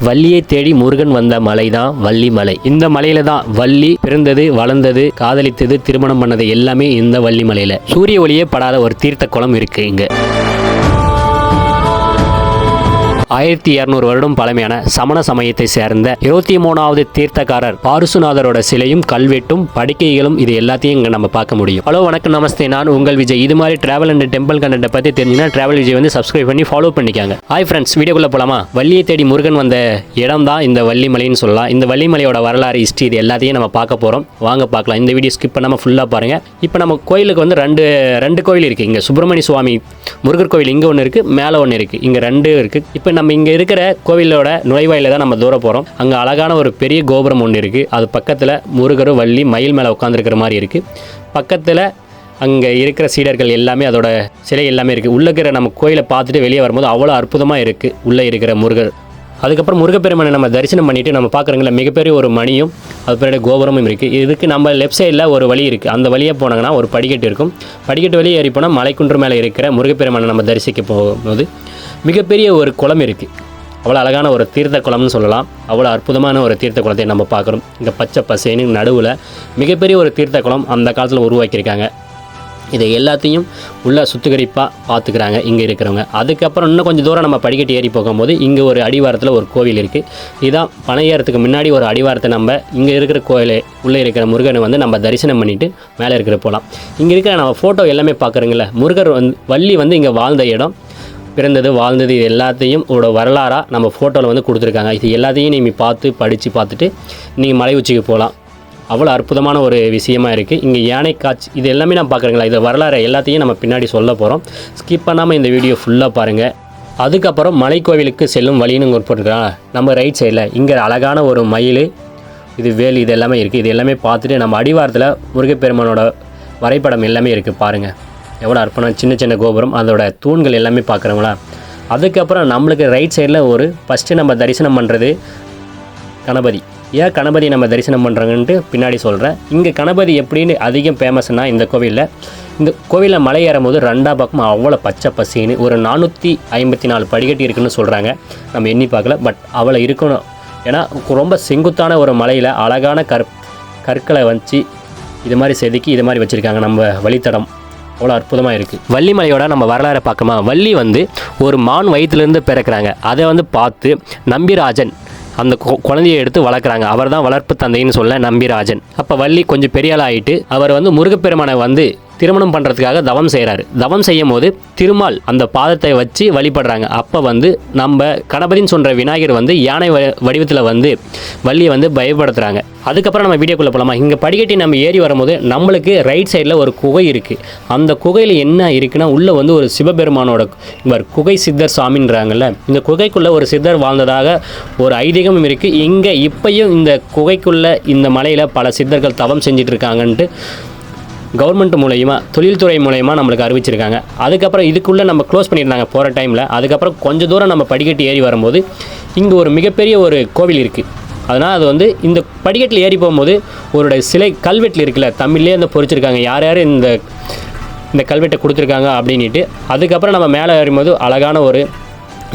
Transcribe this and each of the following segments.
வள்ளியை தேடி முருகன் வந்த மலை தான் வள்ளி மலை இந்த மலையில தான் வள்ளி பிறந்தது வளர்ந்தது காதலித்தது திருமணம் பண்ணது எல்லாமே இந்த வள்ளி மலையில சூரிய ஒளியே படாத ஒரு தீர்த்த குளம் இருக்கு இங்க. ஆயிரத்தி இரநூறு வருடம் பழமையான சமண சமயத்தை சேர்ந்த இருபத்தி மூணாவது தீர்த்தக்காரர் பாருசுநாதரோட சிலையும் கல்வெட்டும் படுக்கைகளும் இது எல்லாத்தையும் இங்கே நம்ம பார்க்க முடியும். ஹலோ வணக்கம் நமஸ்தே. நான் உங்கள் விஜய். இது மாதிரி டிராவல் அண்ட் டெம்பிள் கண்டென்ட்டை பற்றி தெரிஞ்சுன்னா டிராவல் விஜய் வந்து சப்ஸ்கிரைப் பண்ணி ஃபாலோ பண்ணிக்காங்க. ஹாய் ஃப்ரெண்ட்ஸ் வீடியோக்குள்ளே போலாமா? வள்ளியை தேடி முருகன் வந்த இடம் தான் இந்த வள்ளிமலைன்னு சொல்லலாம். இந்த வள்ளிமலையோட வரலாறு ஹிஸ்ட்ரி இது எல்லாத்தையும் நம்ம பார்க்க போகிறோம் வாங்க பார்க்கலாம். இந்த வீடியோ ஸ்கிப் பண்ணாமல் ஃபுல்லாக பாருங்கள் இப்போ நம்ம கோயிலுக்கு வந்து ரெண்டு ரெண்டு கோயில் இருக்குது இங்கே சுப்பிரமணிய சுவாமி முருகர் கோயில் இங்கே ஒன்று இருக்குது மேலே ஒன்று இருக்குது இங்கே ரெண்டு இருக்குது இப்போ நம்ம இங்கே இருக்கிற கோவிலோட நுழைவாயில தான் நம்ம தூரம் போகிறோம் அங்கே அழகான ஒரு பெரிய கோபுரம் ஒன்று இருக்குது அது பக்கத்தில் முருகரும் வள்ளி மயில் மேலே உட்காந்துருக்கிற மாதிரி இருக்குது பக்கத்தில் அங்கே இருக்கிற சீடர்கள் எல்லாமே அதோட சிலை எல்லாமே இருக்குது உள்ளே இருக்கிற நம்ம கோயிலை பார்த்துட்டு வெளியே வரும்போது அவ்வளோ அற்புதமாக இருக்குது உள்ளே இருக்கிற முருகர். அதுக்கப்புறம் முருகப்பெருமானை நம்ம தரிசனம் பண்ணிவிட்டு நம்ம பார்க்குறங்கள மிகப்பெரிய ஒரு மணியும் அது பின்னாடி கோபுரமும் இருக்குது இதுக்கு நம்ம லெஃப்ட் சைடில் ஒரு வழி இருக்குது அந்த வழியாக போனாங்கன்னா ஒரு படிக்கட்டு இருக்கும். படிக்கட்டு வழியே ஏறி போனால் மலைக்குன்று மேலே இருக்கிற முருகப்பெருமானை நம்ம தரிசிக்க போகும்போது மிகப்பெரிய ஒரு குளம் இருக்குது அவ்வளோ அழகான ஒரு தீர்த்த குளம்னு சொல்லலாம். அவ்வளோ அற்புதமான ஒரு தீர்த்த குளத்தை நம்ம பார்க்குறோம். இங்கே பச்சை பசேன்னு நடுவில் மிகப்பெரிய ஒரு தீர்த்த குளம் அந்த காலத்தில் உருவாக்கியிருக்காங்க. இதை எல்லாத்தையும் உள்ள சுத்திகரிப்பாக பார்த்துக்கிறாங்க இங்கே இருக்கிறவங்க. அதுக்கப்புறம் இன்னும் கொஞ்சம் தூரம் நம்ம படிக்கட்டு ஏறி போகும்போது இங்கே ஒரு அடிவாரத்தில் ஒரு கோவில் இருக்குது இதுதான் பனையேறத்துக்கு முன்னாடி ஒரு அடிவாரத்தை நம்ம இங்கே இருக்கிற கோயில் உள்ளே இருக்கிற முருகனை வந்து நம்ம தரிசனம் பண்ணிவிட்டு மேலே இருக்கிற போகலாம் இங்கே இருக்கிற நம்ம ஃபோட்டோ எல்லாமே பார்க்குறோங்கள முருகர் வந்து வள்ளி வந்து இங்கே வாழ்ந்த இடம். பிறந்தது வாழ்ந்தது இது எல்லாத்தையும் உங்களோட வரலாறாக நம்ம ஃபோட்டோவில் வந்து கொடுத்துருக்காங்க. இது எல்லாத்தையும் நீங்கள் பார்த்து படித்து பார்த்துட்டு நீங்கள் மலை உச்சிக்கு போகலாம் அவ்வளோ அற்புதமான ஒரு விஷயமா இருக்குது இங்கே யானை காட்சி இது எல்லாமே நான் பார்க்குறேங்களா? இது வரலாறு எல்லாத்தையும் நம்ம பின்னாடி சொல்ல போகிறோம் ஸ்கிப் பண்ணாமல் இந்த வீடியோ ஃபுல்லாக பாருங்கள் அதுக்கப்புறம் மலைக்கோவிலுக்கு செல்லும் வழின்னு ஒரு நம்ம ரைட் சைடில் இங்கே அழகான ஒரு மயில் இது வேல் இது எல்லாமே இருக்குது இது எல்லாமே பார்த்துட்டு நம்ம அடிவாரத்தில் முருகப்பெருமானோட வரைபடம் எல்லாமே இருக்குது பாருங்கள் எவ்வளோ அற்புதம் சின்ன சின்ன கோபுரம் அதோட தூண்கள் எல்லாமே பார்க்குறவங்களா? அதுக்கப்புறம் நம்மளுக்கு ரைட் சைடில் ஒரு ஃபஸ்ட்டு நம்ம தரிசனம் பண்ணுறது கணபதி. ஏன் கணபதி நம்ம தரிசனம் பண்ணுறோங்கன்ட்டு பின்னாடி சொல்கிறேன் இங்கே கணபதி எப்படின்னு அதிகம் ஃபேமஸ்னா இந்த கோவிலில். இந்த கோவிலில் மலை ஏறும்போது ரெண்டா பக்கமும் அவ்வளோ பச்சை பசின்னு ஒரு நானூற்றி ஐம்பத்தி நாலு படிக்கட்டு இருக்குன்னு சொல்கிறாங்க நம்ம எண்ணி பார்க்கல பட் அவ்வளோ இருக்கணும். ஏன்னா ரொம்ப செங்குத்தான ஒரு மலையில் அழகான கற் கற்களை வச்சு இது மாதிரி செதுக்கி இது மாதிரி வச்சுருக்காங்க நம்ம வழித்தடம். அவ்வளோ அற்புதமாக இருக்குது வள்ளிமலையோட நம்ம வரலாறை பார்க்கமா வள்ளி வந்து ஒரு மான் வயிற்றுலேருந்து பிறக்கிறாங்க. அதை வந்து பார்த்து நம்பிராஜன் அந்த கொ- குழந்தையை எடுத்து வளர்க்குறாங்க. அவர் தான் வளர்ப்பு தந்தைன்னு சொல்ல நம்பிராஜன். அப்போ வள்ளி கொஞ்சம் பெரிய ஆகிட்டு அவர் வந்து முருகப்பெருமானை வந்து திருமணம் பண்ணுறதுக்காக தவம் செய்கிறாரு தவம் செய்யும் போது திருமால் அந்த பாதத்தை வச்சு வழிபடுறாங்க. அப்போ வந்து நம்ம கணபதின்னு சொல்கிற விநாயகர் வந்து யானை வ- வடிவத்தில் வந்து வள்ளியை வந்து பயப்படுத்துகிறாங்க அதுக்கப்புறம் நம்ம வீடியோக்குள்ளே போகலாமா இங்கே படிக்கட்டி நம்ம ஏறி வரும்போது நம்மளுக்கு ரைட் சைடில் ஒரு குகை இருக்குது அந்த குகையில் என்ன இருக்குன்னா உள்ளே வந்து ஒரு சிவபெருமானோட இவர் குகை சித்தர் சாமின்றாங்கல்ல. இந்த குகைக்குள்ளே ஒரு சித்தர் வாழ்ந்ததாக ஒரு ஐதீகமும் இருக்குது இங்கே இப்பயும் இந்த குகைக்குள்ளே இந்த மலையில் பல சித்தர்கள் தவம் செஞ்சிட்ருக்காங்கன்ட்டு கவர்மெண்ட் மூலயமா தொழில்துறை மூலயமா நம்மளுக்கு அறிவிச்சிருக்காங்க. அதுக்கப்புறம் இதுக்குள்ளே நம்ம க்ளோஸ் பண்ணியிருந்தாங்க போகிற டைமில் அதுக்கப்புறம் கொஞ்சம் தூரம் நம்ம படிக்கட்டு ஏறி வரும்போது இங்கே ஒரு மிகப்பெரிய ஒரு கோவில் இருக்குது அதனால் அது வந்து இந்த படிக்கட்டில் ஏறி போகும்போது ஒரு சிலை கல்வெட்டில் இருக்குல்ல தமிழ்லேயே அந்த பொறிச்சிருக்காங்க. யார் யார் இந்த இந்த கல்வெட்டை கொடுத்துருக்காங்க அப்படின்ட்டு அதுக்கப்புறம் நம்ம மேலே ஏறும்போது அழகான ஒரு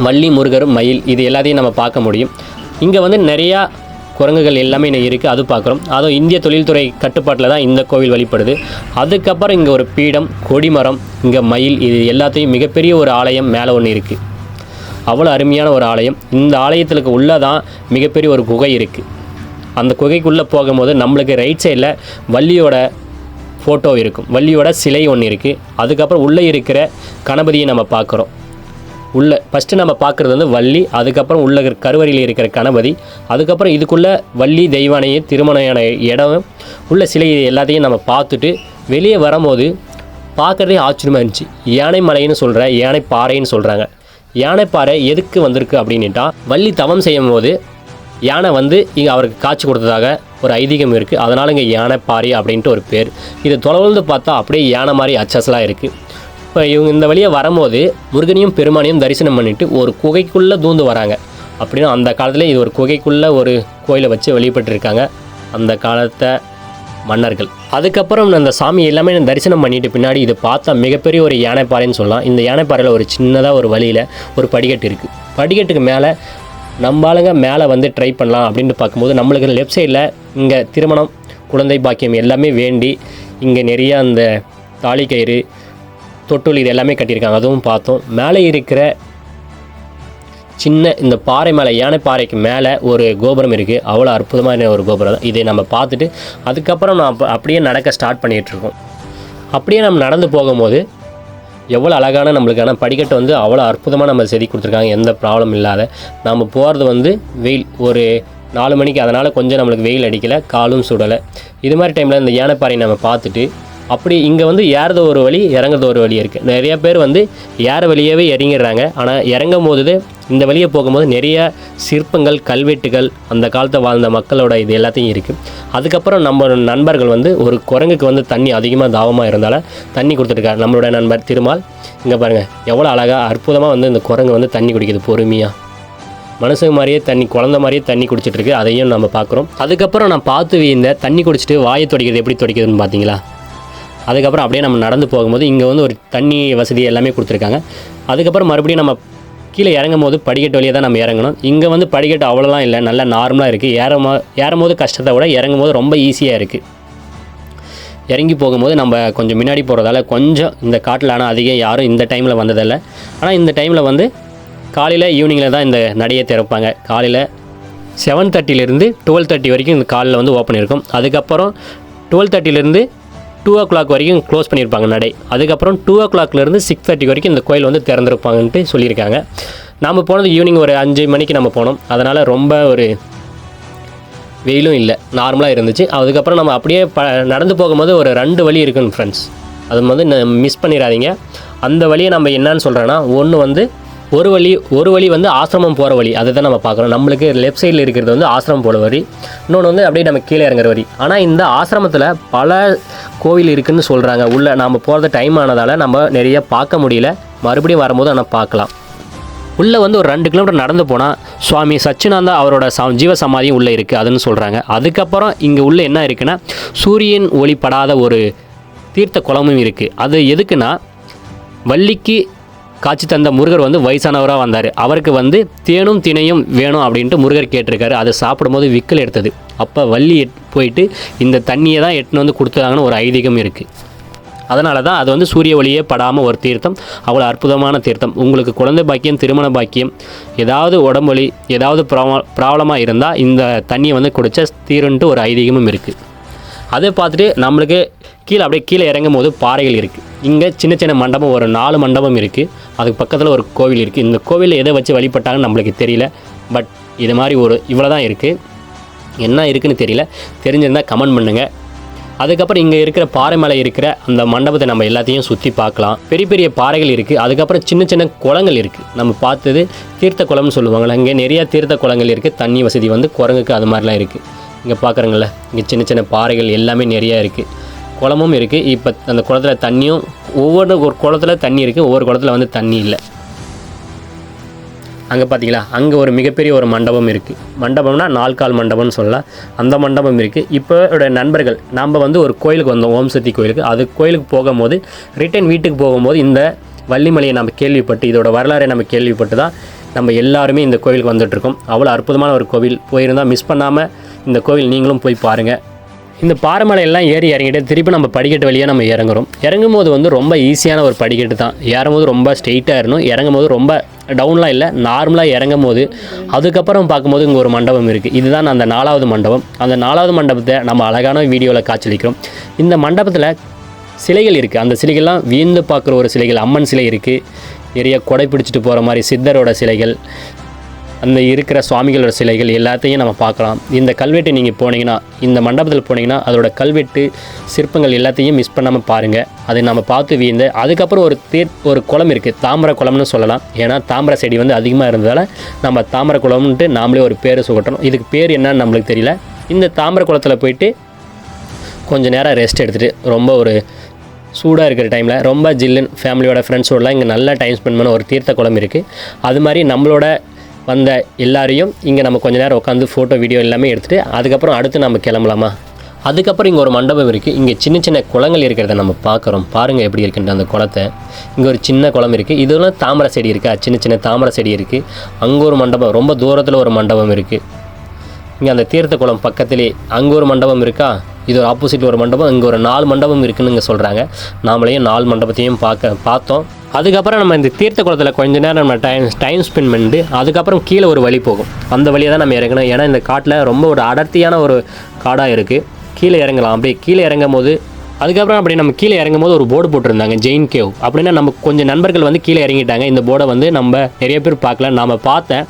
வள்ளி முருகரும் மயில் இது எல்லாத்தையும் நம்ம பார்க்க முடியும். இங்கே வந்து நிறையா குரங்குகள் எல்லாமே இங்கே இருக்குது அது பார்க்குறோம். அதுவும் இந்திய தொழில்துறை கட்டுப்பாட்டில் தான் இந்த கோவில் வழிபடுது. அதுக்கப்புறம் இங்கே ஒரு பீடம் கொடிமரம் இங்கே மயில் இது எல்லாத்தையும் மிகப்பெரிய ஒரு ஆலயம் மேலே ஒன்று இருக்குது அவ்வளோ அருமையான ஒரு ஆலயம். இந்த ஆலயத்துக்கு உள்ளே தான் மிகப்பெரிய ஒரு குகை இருக்குது அந்த குகைக்குள்ளே போகும்போது நம்மளுக்கு ரைட் சைடில் வள்ளியோட ஃபோட்டோ இருக்கும். வள்ளியோட சிலை ஒன்று இருக்குது அதுக்கப்புறம் உள்ளே இருக்கிற கணபதியை நம்ம பார்க்குறோம். உள்ள ஃபஸ்ட்டு நம்ம பார்க்குறது வந்து வள்ளி அதுக்கப்புறம் உள்ள இருக்கிற கருவறையில் இருக்கிற கணபதி அதுக்கப்புறம் இதுக்குள்ளே வள்ளி தெய்வானையும் திருமணையான இடம் உள்ள சிலை எல்லாத்தையும் நம்ம பார்த்துட்டு வெளியே வரும்போது பார்க்குறதே ஆச்சரியமாக இருந்துச்சு. யானை மலைன்னு சொல்கிற யானை பாறைன்னு சொல்கிறாங்க யானைப்பாறை எதுக்கு வந்திருக்கு அப்படின்னுட்டா வள்ளி தவம் செய்யும் போது யானை வந்து இங்கே அவருக்கு காட்சி கொடுத்ததாக ஒரு ஐதீகம் இருக்குது அதனால் இங்கே யானைப்பாறை அப்படின்ட்டு ஒரு பேர். இது தொலைவிலிருந்து பார்த்தா அப்படியே யானை மாதிரி அச்சஸ்லாம் இருக்குது இப்போ இவங்க இந்த வழியாக வரும்போது முருகனையும் பெருமானையும் தரிசனம் பண்ணிட்டு ஒரு குகைக்குள்ளே தூந்து வராங்க. அப்படின்னா அந்த காலத்தில் இது ஒரு குகைக்குள்ளே ஒரு கோயிலை வச்சு வழிபட்டிருக்காங்க அந்த காலத்தை மன்னர்கள். அதுக்கப்புறம் அந்த சாமி எல்லாமே நான் தரிசனம் பண்ணிட்டு பின்னாடி இது பார்த்தா மிகப்பெரிய ஒரு யானைப்பாறைன்னு சொல்லலாம். இந்த யானைப்பாறையில் ஒரு சின்னதாக ஒரு வழியில் ஒரு படிக்கட்டு இருக்குது படிக்கட்டுக்கு மேலே நம்ம ஆளுங்க மேலே வந்து ட்ரை பண்ணலாம் அப்படின்ட்டு பார்க்கும்போது நம்மளுக்கு லெஃப்ட் சைடில் இங்கே திருமணம் குழந்தை பாக்கியம் எல்லாமே வேண்டி இங்கே நிறையா அந்த தாலி கயிறு தொட்டுள் இது எல்லாமே கட்டியிருக்காங்க. அதுவும் பார்த்தோம். மேலே இருக்கிற சின்ன இந்த பாறை மேலே யானை பாறைக்கு மேலே ஒரு கோபுரம் இருக்குது அவ்வளோ அற்புதமான ஒரு கோபுரம் தான். இதை நம்ம பார்த்துட்டு அதுக்கப்புறம் நான் அப்படியே நடக்க ஸ்டார்ட் பண்ணிகிட்ருக்கோம் அப்படியே நம்ம நடந்து போகும்போது எவ்வளோ அழகான நம்மளுக்கான படிக்கட்டு வந்து அவ்வளோ அற்புதமாக நம்ம செதி கொடுத்துருக்காங்க. எந்த ப்ராப்ளம் இல்லாத. நம்ம போகிறது வந்து வெயில் ஒரு நாலு மணிக்கு அதனால் கொஞ்சம் நம்மளுக்கு வெயில் அடிக்கலை காலும் சுடலை. இது மாதிரி டைமில் இந்த யானைப்பாறை நம்ம பார்த்துட்டு அப்படி இங்கே வந்து ஏறது ஒரு வழி இறங்குறது ஒரு வழி இருக்குது நிறைய பேர் வந்து ஏற வழியாகவே இறங்கிடுறாங்க. ஆனால் இறங்கும் போது இந்த வழியை போகும்போது நிறைய சிற்பங்கள் கல்வெட்டுகள் அந்த காலத்தை வாழ்ந்த மக்களோட இது எல்லாத்தையும் இருக்குது அதுக்கப்புறம் நம்ம நண்பர்கள் வந்து ஒரு குரங்குக்கு வந்து தண்ணி அதிகமாக தாவமாக இருந்தால தண்ணி கொடுத்துருக்காரு நம்மளோட நண்பர் திருமால் இங்கே பாருங்கள் எவ்வளோ அழகாக அற்புதமாக வந்து இந்த குரங்கு வந்து தண்ணி குடிக்குது பொறுமையாக மனுஷங்க மாதிரியே தண்ணி குழந்த மாதிரியே தண்ணி குடிச்சிட்டு இருக்கு அதையும் நம்ம பார்க்குறோம். அதுக்கப்புறம் நான் பார்த்து இந்த தண்ணி குடிச்சிட்டு வாயை துடைக்கிறது எப்படி துடைக்கிறதுன்னு பார்த்தீங்களா? அதுக்கப்புறம் அப்படியே நம்ம நடந்து போகும்போது இங்கே வந்து ஒரு தண்ணி வசதி எல்லாமே கொடுத்துருக்காங்க. அதுக்கப்புறம் மறுபடியும் நம்ம கீழே இறங்கும் போது படிக்கட்டு வழியாக தான் நம்ம இறங்கணும். இங்கே வந்து படிக்கட்டு அவ்வளோலாம் இல்லை நல்லா நார்மலாக இருக்குது ஏறும் ஏறும் போது கஷ்டத்தை விட இறங்கும் போது ரொம்ப ஈஸியாக இருக்குது இறங்கி போகும்போது நம்ம கொஞ்சம் முன்னாடி போகிறதால கொஞ்சம் இந்த காட்டில் ஆனால் அதிகம் யாரும் இந்த டைமில் வந்ததில்லை. ஆனால் இந்த டைமில் வந்து காலையில் ஈவினிங்கில் தான் இந்த நடையை திறப்பாங்க. காலையில் செவன் தேர்ட்டிலேருந்து டுவெல் தேர்ட்டி வரைக்கும் இந்த காலில் வந்து ஓப்பன் இருக்கும். அதுக்கப்புறம் டுவெல் தேர்ட்டிலேருந்து டூ ஓ கிளாக் வரைக்கும் க்ளோஸ் பண்ணியிருப்பாங்க நடை. அதுக்கப்புறம் டூ ஓ கிளாக்லேருந்து சிக்ஸ் தேர்ட்டி வரைக்கும் இந்த கோயில் வந்து திறந்திருப்பாங்கன்ட்டு சொல்லியிருக்காங்க. நாம் போனது ஈவினிங் ஒரு அஞ்சு மணிக்கு நம்ம போனோம். அதனால் ரொம்ப ஒரு வெயிலும் இல்லை. நார்மலாக இருந்துச்சு. அதுக்கப்புறம் நம்ம அப்படியே ப நடந்து போகும்போது ஒரு ரெண்டு வழி இருக்குன்னு ஃப்ரெண்ட்ஸ் அது வந்து மிஸ் பண்ணிடாதீங்க அந்த வழியை நம்ம என்னன்னு சொல்கிறேன்னா ஒன்று வந்து ஒரு வழி ஒரு வழி வந்து ஆசிரமம் போகிற வழி. அதை தான் நம்ம பார்க்குறோம் நம்மளுக்கு லெஃப்ட் சைடில் இருக்கிறது வந்து ஆசிரமம் போகிற வழி. இன்னொன்று வந்து அப்படியே நம்ம கீழே இறங்குற வழி. ஆனால் இந்த ஆசிரமத்தில் பல கோவில் இருக்குதுன்னு சொல்கிறாங்க உள்ளே நம்ம போகிறது டைம் ஆனதால் நம்ம நிறைய பார்க்க முடியல. மறுபடியும் வரும்போது ஆனால் பார்க்கலாம். உள்ளே வந்து ஒரு ரெண்டு கிலோமீட்டர் நடந்து போனால் சுவாமி சச்சினாந்தா அவரோட ச ஜீவ சமாதியும் உள்ளே இருக்குது அதுன்னு சொல்கிறாங்க அதுக்கப்புறம் இங்கே உள்ளே என்ன இருக்குன்னா சூரியன் ஒளிப்படாத ஒரு தீர்த்த குளமும் இருக்குது அது எதுக்குன்னா வள்ளிக்கு காட்சி தந்த முருகர் வந்து வயசானவராக வந்தார். அவருக்கு வந்து தேனும் திணையும் வேணும் அப்படின்ட்டு முருகர் கேட்டிருக்காரு. அதை சாப்பிடும்போது விக்கல் எடுத்தது. அப்போ வள்ளி எட் போயிட்டு இந்த தண்ணியை தான் எட்டுன்னு வந்து கொடுத்தாங்கன்னு ஒரு ஐதீகம் இருக்குது அதனால தான் அது வந்து சூரிய ஒளியே படாமல் ஒரு தீர்த்தம். அவ்வளோ அற்புதமான தீர்த்தம். உங்களுக்கு குழந்தை பாக்கியம் திருமண பாக்கியம் ஏதாவது உடம்பொலி ஏதாவது ப்ராப்ளமாக இருந்தால் இந்த தண்ணியை வந்து குடிச்சா தீருன்ட்டு ஒரு ஐதீகமும் இருக்குது அதை பார்த்துட்டு நம்மளுக்கு கீழே அப்படியே கீழே இறங்கும் போது பாறைகள் இருக்குது இங்கே சின்ன சின்ன மண்டபம் ஒரு நாலு மண்டபம் இருக்குது அதுக்கு பக்கத்தில் ஒரு கோவில் இருக்குது இந்த கோவிலில் எதை வச்சு வழிபட்டாங்கன்னு நம்மளுக்கு தெரியல. பட் இது மாதிரி ஒரு இவ்வளோ தான் இருக்குது என்ன இருக்குதுன்னு தெரியல. தெரிஞ்சிருந்தால் கமெண்ட் பண்ணுங்கள் அதுக்கப்புறம் இங்கே இருக்கிற பாறை மேலே இருக்கிற அந்த மண்டபத்தை நம்ம எல்லாத்தையும் சுற்றி பார்க்கலாம். பெரிய பெரிய பாறைகள் இருக்குது அதுக்கப்புறம் சின்ன சின்ன குளங்கள் இருக்குது நம்ம பார்த்தது தீர்த்த குளம்னு சொல்லுவாங்களே இங்கே நிறையா தீர்த்த குளங்கள் இருக்குது தண்ணி வசதி வந்து குரங்குக்கு அது மாதிரிலாம் இருக்குது இங்கே பார்க்குறங்கள இங்கே சின்ன சின்ன பாறைகள் எல்லாமே நிறையா இருக்குது குளமும் இருக்குது இப்போ அந்த குளத்துல தண்ணியும் ஒவ்வொரு ஒரு குளத்துல தண்ணி இருக்குது ஒவ்வொரு குளத்துல வந்து தண்ணி இல்லை. அங்கே பார்த்தீங்களா அங்கே ஒரு மிகப்பெரிய ஒரு மண்டபம் இருக்குது மண்டபம்னா நால்கால் மண்டபம்னு சொல்லலாம். அந்த மண்டபம் இருக்குது இப்போ நண்பர்கள் நாம் வந்து ஒரு கோயிலுக்கு வந்தோம் ஓம் சக்தி கோயிலுக்கு. அது கோயிலுக்கு போகும்போது ரிட்டர்ன் வீட்டுக்கு போகும்போது இந்த வள்ளிமலையை நம்ம கேள்விப்பட்டு இதோட வரலாறை நம்ம கேள்விப்பட்டு தான் நம்ம எல்லாருமே இந்த கோயிலுக்கு வந்துட்ருக்கோம் அவ்வளோ அற்புதமான ஒரு கோவில். போயிருந்தால் மிஸ் பண்ணாமல் இந்த கோவில் நீங்களும் போய் பாருங்கள் இந்த பாறை மலையெல்லாம் ஏறி இறங்கிட்டு திருப்பி நம்ம படிக்கட்டு வழியாக நம்ம இறங்குறோம். இறங்கும் போது வந்து ரொம்ப ஈஸியான ஒரு படிக்கட்டு தான். ஏறும்போது ரொம்ப ஸ்ட்ரெயிட்டாக இருக்கணும் இறங்கும் போது ரொம்ப டவுன்லாம் இல்லை. நார்மலாக இறங்கும் போது அதுக்கப்புறம் பார்க்கும்போது இங்கே ஒரு மண்டபம் இருக்குது இதுதான் அந்த நாலாவது மண்டபம். அந்த நாலாவது மண்டபத்தை நம்ம அழகான வீடியோவில் காட்சியளிக்கிறோம். இந்த மண்டபத்தில் சிலைகள் இருக்குது அந்த சிலைகள்லாம் வியந்து பார்க்குற ஒரு சிலைகள். அம்மன் சிலை இருக்குது நிறைய கொடை பிடிச்சிட்டு போகிற மாதிரி சித்தரோட சிலைகள். அந்த இருக்கிற சுவாமிகளோட சிலைகள் எல்லாத்தையும் நம்ம பார்க்கலாம். இந்த கல்வெட்டு நீங்கள் போனீங்கன்னா இந்த மண்டபத்தில் போனீங்கன்னா அதோட கல்வெட்டு சிற்பங்கள் எல்லாத்தையும் மிஸ் பண்ணாமல் பாருங்கள் அதை நம்ம பார்த்து வீழ்ந்த அதுக்கப்புறம் ஒரு தேர் ஒரு குளம் இருக்குது தாமரை குளம்னு சொல்லலாம். ஏன்னா தாமரை செடி வந்து அதிகமாக இருந்ததால் நம்ம தாமரை குளம்ன்ட்டு நாமளே ஒரு பேர் சுகட்டணும். இதுக்கு பேர் என்னன்னு நம்மளுக்கு தெரியல. இந்த தாமரை குளத்தில் போயிட்டு கொஞ்சம் நேரம் ரெஸ்ட் எடுத்துகிட்டு ரொம்ப ஒரு சூடாக இருக்கிற டைமில் ரொம்ப ஜில்லுன்னு ஃபேமிலியோட ஃப்ரெண்ட்ஸோடலாம் இங்கே நல்லா டைம் ஸ்பெண்ட் பண்ண ஒரு தீர்த்த குளம் இருக்குது அது மாதிரி நம்மளோட வந்த எல்லாரையும் இங்கே நம்ம கொஞ்ச நேரம் உட்காந்து ஃபோட்டோ வீடியோ எல்லாமே எடுத்துகிட்டு அதுக்கப்புறம் அடுத்து நம்ம கிளம்பலாமா? அதுக்கப்புறம் இங்கே ஒரு மண்டபம் இருக்குது இங்கே சின்ன சின்ன குளங்கள் இருக்கிறத நம்ம பார்க்குறோம். பாருங்கள் எப்படி இருக்குன்ற அந்த குளத்தை. இங்கே ஒரு சின்ன குளம் இருக்குது இதெல்லாம் தாமரை செடி இருக்கா? சின்ன சின்ன தாமரை செடி இருக்குது அங்கே ஒரு மண்டபம் ரொம்ப தூரத்தில் ஒரு மண்டபம் இருக்குது இங்கே அந்த தீர்த்த குளம் பக்கத்திலே அங்கே ஒரு மண்டபம் இருக்கா? இது ஒரு ஆப்போசிட் ஒரு மண்டபம் இங்கே ஒரு நாலு மண்டபம் இருக்குன்னு இங்கே சொல்கிறாங்க நாமளையும் நாலு மண்டபத்தையும் பார்க்க பார்த்தோம். அதுக்கப்புறம் நம்ம இந்த தீர்த்த குளத்தில் கொஞ்ச நேரம் நம்ம டைம் டைம் ஸ்பெண்ட் பண்ணிட்டு அதுக்கப்புறம் கீழே ஒரு வழி போகும். அந்த வழியை தான் நம்ம இறங்கணும். ஏன்னா இந்த காட்டில் ரொம்ப ஒரு அடர்த்தியான ஒரு காடாக இருக்குது கீழே இறங்கலாம். அப்படியே கீழே இறங்கும் போது அதுக்கப்புறம் அப்படி நம்ம கீழே இறங்கும் போது ஒரு போர்டு போட்டிருந்தாங்க ஜெயின் கேவ் அப்படின்னா நம்ம கொஞ்சம் நண்பர்கள் வந்து கீழே இறங்கிட்டாங்க. இந்த போர்டை வந்து நம்ம நிறைய பேர் பார்க்கல. நாம் பார்த்தேன்.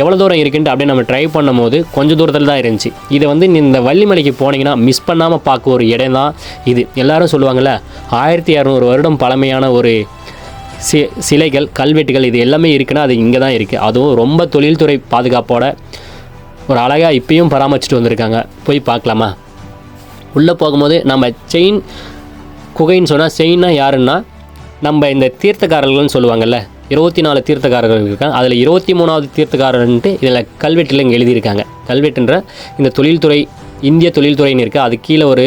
எவ்வளோ தூரம் இருக்குன்ட்டு அப்படியே நம்ம ட்ரை பண்ணும்போது கொஞ்சம் தூரத்தில் தான் இருந்துச்சு. இதை வந்து நீ இந்த வள்ளிமலைக்கு போனீங்கன்னா மிஸ் பண்ணாமல் பார்க்க ஒரு இடம் தான் இது. எல்லாரும் சொல்லுவாங்கள்ல ஆயிரத்தி இரநூறு வருடம் பழமையான ஒரு சி சிலைகள் கல்வெட்டுகள் இது எல்லாமே இருக்குன்னா அது இங்கே தான் இருக்குது அதுவும் ரொம்ப தொழில்துறை பாதுகாப்போட ஒரு அழகாக இப்பயும் பராமரிச்சுட்டு வந்திருக்காங்க. போய் பார்க்கலாமா? உள்ளே போகும்போது நம்ம செயின் குகைன்னு சொன்னால் செயின்னா யாருன்னா நம்ம இந்த தீர்த்தக்காரர்கள்னு சொல்லுவாங்கல்ல இருபத்தி நாலு தீர்த்தக்காரர்கள் இருக்காங்க. அதில் இருபத்தி மூணாவது தீர்த்தக்காரர்ன்ட்டு இதில் கல்வெட்டில் இங்கே எழுதியிருக்காங்க. கல்வெட்டுன்ற இந்த தொழில்துறை இந்திய தொழில்துறைன்னு இருக்குது அது கீழே ஒரு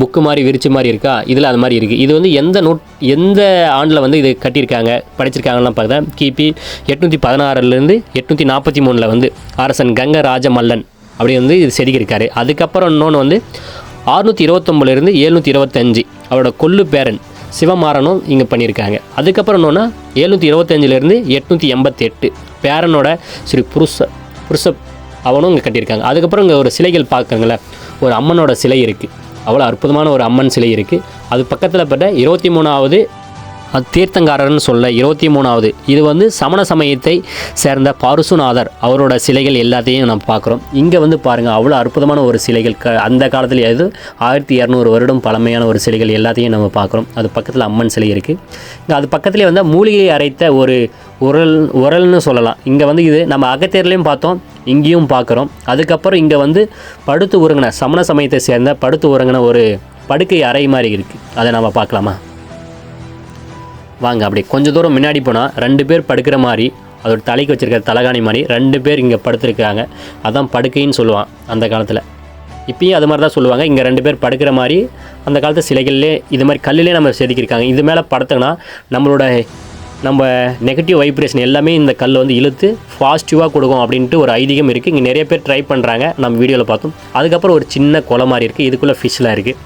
புக்கு மாதிரி விரிச்சு மாதிரி இருக்கா இதில் அது மாதிரி இருக்குது இது வந்து எந்த நோட் எந்த ஆண்டில் வந்து இது கட்டியிருக்காங்க படிச்சிருக்காங்கலாம் பார்த்தா கிபி எட்நூற்றி பதினாறுலேருந்து எட்நூற்றி நாற்பத்தி மூணில் வந்து அரசன் கங்க ராஜமல்லன் அப்படி வந்து இது செதுக்கியிருக்காரு. அதுக்கப்புறம் இன்னொன்று வந்து அறுநூற்றி இருபத்தொம்பதுலேருந்து எழுநூற்றி இருபத்தஞ்சி. அவரோட கொல்லு பேரன் சிவமாறனும் இங்கே பண்ணியிருக்காங்க. அதுக்கப்புறம் என்னென்னா எழுநூற்றி இருபத்தஞ்சிலேருந்து எட்நூற்றி எண்பத்தி எட்டு பேரனோட ஸ்ரீ புருஷ புருஷ அவனும் இங்கே கட்டியிருக்காங்க. அதுக்கப்புறம் இங்கே ஒரு சிலைகள் பார்க்குறங்கள ஒரு அம்மனோட சிலை இருக்குது அவ்வளோ அற்புதமான ஒரு அம்மன் சிலை இருக்குது அது பக்கத்தில் பட்ட இருபத்தி மூணாவது தீர்த்தங்காரர்னு சொல்ல இருபத்தி மூணாவது. இது வந்து சமண சமயத்தை சேர்ந்த பாருசுநாதர் அவரோட சிலைகள் எல்லாத்தையும் நம்ம பார்க்குறோம். இங்கே வந்து பாருங்கள் அவ்வளோ அற்புதமான ஒரு சிலைகள். க அந்த காலத்தில் எது? ஆயிரத்தி இரநூறு வருடம் பழமையான ஒரு சிலைகள் எல்லாத்தையும் நம்ம பார்க்குறோம். அது பக்கத்தில் அம்மன் சிலை இருக்குது இங்கே அது பக்கத்துலேயே வந்து மூலிகை அரைத்த ஒரு உரல் உரல்னு சொல்லலாம். இங்கே வந்து இது நம்ம அகத்தேர்லேயும் பார்த்தோம் இங்கேயும் பார்க்குறோம். அதுக்கப்புறம் இங்கே வந்து படுத்து உறங்கின சமண சமயத்தை சேர்ந்த படுத்து உறங்கின ஒரு படுக்கை அறை மாதிரி இருக்குது அதை நம்ம பார்க்கலாமா? வாங்க அப்படி கொஞ்சம் தூரம் முன்னாடி போனால் ரெண்டு பேர் படுக்கிற மாதிரி அதோட தலைக்கு வச்சுருக்கிற தலகாணி மாதிரி ரெண்டு பேர் இங்கே படுத்துருக்காங்க அதான் படுக்கைன்னு சொல்லுவான் அந்த காலத்தில். இப்பயும் அது மாதிரி தான் சொல்லுவாங்க. இங்கே ரெண்டு பேர் படுக்கிற மாதிரி அந்த காலத்து சிலைகள்லே இது மாதிரி கல்லுலேயே நம்ம செதுக்கியிருக்காங்க. இது மேலே படுத்தோன்னா நம்மளோட நம்ம நெகட்டிவ் வைப்ரேஷன் எல்லாமே இந்த கல் வந்து இழுத்து பாசிட்டிவாக கொடுக்கும் அப்படின்ட்டு ஒரு ஐதீகம் இருக்குது இங்கே நிறைய பேர் ட்ரை பண்ணுறாங்க நம்ம வீடியோவில் பார்த்தோம். அதுக்கப்புறம் ஒரு சின்ன குளம் மாதிரி இருக்குது இதுக்குள்ளே ஃபிஷ்லாம் இருக்குது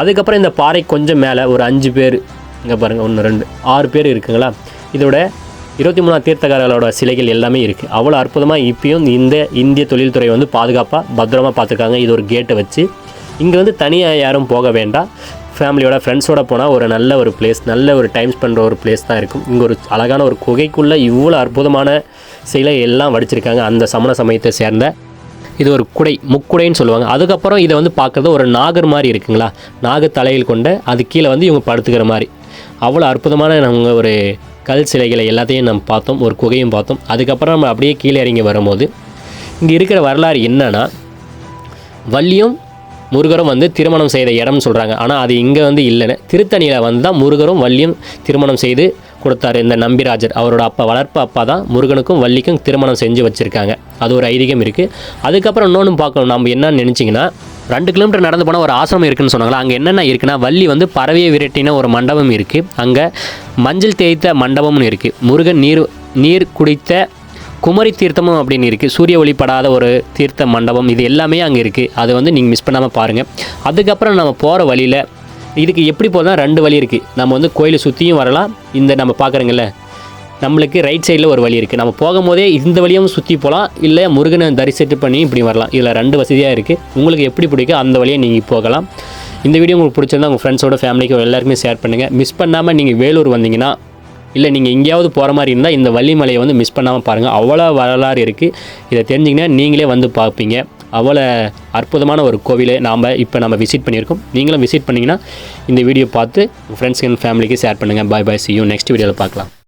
அதுக்கப்புறம் இந்த பாறை கொஞ்சம் மேலே ஒரு அஞ்சு பேர் இங்கே பாருங்கள் ஒன்று ரெண்டு ஆறு பேர் இருக்குங்களா? இதோட இருபத்தி மூணாம் தீர்த்தகாரர்களோட சிலைகள் எல்லாமே இருக்குது அவ்வளோ அற்புதமாக இப்பயும் இந்த இந்திய தொழில்துறை வந்து பாதுகாப்பாக பத்திரமா பார்த்துருக்காங்க. இது ஒரு கேட்டை வச்சு. இங்கே வந்து தனியாக யாரும் போக வேண்டாம். ஃபேமிலியோட ஃப்ரெண்ட்ஸோட போனால் ஒரு நல்ல ஒரு பிளேஸ் நல்ல ஒரு டைம் ஸ்பெண்ட் ஒரு பிளேஸ் தான் இருக்கும். இங்கே ஒரு அழகான ஒரு குகைக்குள்ளே இவ்வளோ அற்புதமான சிலை எல்லாம் வடிச்சிருக்காங்க அந்த சமண சமயத்தை சேர்ந்த. இது ஒரு குடை முக்குடைன்னு சொல்லுவாங்க. அதுக்கப்புறம் இதை வந்து பார்க்குறது ஒரு நாகர் மாதிரி இருக்குங்களா? நாகர் தலையில் கொண்ட அது கீழே வந்து இவங்க படுத்துக்கிற மாதிரி. அவ்வளோ அற்புதமான நம்ம ஒரு கல் சிலைகளை எல்லாத்தையும் நம்ம பார்த்தோம் ஒரு குகையும் பார்த்தோம். அதுக்கப்புறம் நம்ம அப்படியே கீழே இறங்கி வரும்போது இங்கே இருக்கிற வரலாறு என்னன்னா வள்ளியும் முருகரும் வந்து திருமணம் செய்த இடம்னு சொல்கிறாங்க ஆனால் அது இங்கே வந்து இல்லைன்னு. திருத்தணியில் வந்து தான் முருகரும் வள்ளியும் திருமணம் செய்து கொடுத்தாரு. இந்த நம்பிராஜர் அவரோட அப்பா வளர்ப்பு அப்பா தான் முருகனுக்கும் வள்ளிக்கும் திருமணம் செஞ்சு வச்சுருக்காங்க. அது ஒரு ஐதீகம் இருக்குது அதுக்கப்புறம் இன்னொன்று பார்க்கணும். நம்ம என்னன்னு நினச்சிங்கன்னா ரெண்டு கிலோமீட்டர் நடந்து போனால் ஒரு ஆசிரமம் இருக்குன்னு சொன்னாங்களா? அங்கே என்னென்ன இருக்குன்னா வள்ளி வந்து பறவையை விரட்டின ஒரு மண்டபம் இருக்குது அங்கே மஞ்சள் தேய்த்த மண்டபம்னு இருக்குது முருகன் நீர் நீர் குடித்த குமரி தீர்த்தமும் அப்படின்னு இருக்குது சூரிய ஒளிப்படாத ஒரு தீர்த்த மண்டபம். இது எல்லாமே அங்கே இருக்குது அதை வந்து நீங்கள் மிஸ் பண்ணாமல் பாருங்கள் அதுக்கப்புறம் நம்ம போகிற வழியில் இதுக்கு எப்படி போதும் ரெண்டு வழி இருக்குது நம்ம வந்து கோயிலை சுற்றியும் வரலாம். இந்த நம்ம பார்க்குறோங்கல்ல நம்மளுக்கு ரைட் சைடில் ஒரு வழி இருக்குது நம்ம போகும்போதே இந்த வழியும் சுற்றி போகலாம் இல்லை முருகனை தரிசிட்டு பண்ணி இப்படி வரலாம். இதில் ரெண்டு வசதியாக இருக்குது உங்களுக்கு எப்படி பிடிக்கும் அந்த வழியை நீங்கள் போகலாம். இந்த வீடியோ உங்களுக்கு பிடிச்சிருந்தா உங்கள் ஃப்ரெண்ட்ஸோட ஃபேமிலிக்கு எல்லாருக்குமே ஷேர் பண்ணுங்கள் மிஸ் பண்ணாமல் நீங்கள் வேலூர் வந்தீங்கன்னா இல்லை நீங்கள் எங்கேயாவது போகிற மாதிரி இருந்தால் இந்த வள்ளிமலையை வந்து மிஸ் பண்ணாமல் பாருங்கள் அவ்வளோ வரலாறு இருக்குது இதை தெரிஞ்சிங்கன்னா நீங்களே வந்து பார்ப்பீங்க. அவ்வளோ அற்புதமான ஒரு கோவிலை நாம் இப்போ நம்ம விசிட் பண்ணியிருக்கோம். நீங்களும் விசிட் பண்ணிங்கன்னா இந்த வீடியோ பார்த்து உங்கள் ஃப்ரெண்ட்ஸ் அண்ட் ஃபேமிலிக்கு ஷேர் பண்ணுங்கள் bye bye see you next வீடியோவில் பார்க்கலாம்.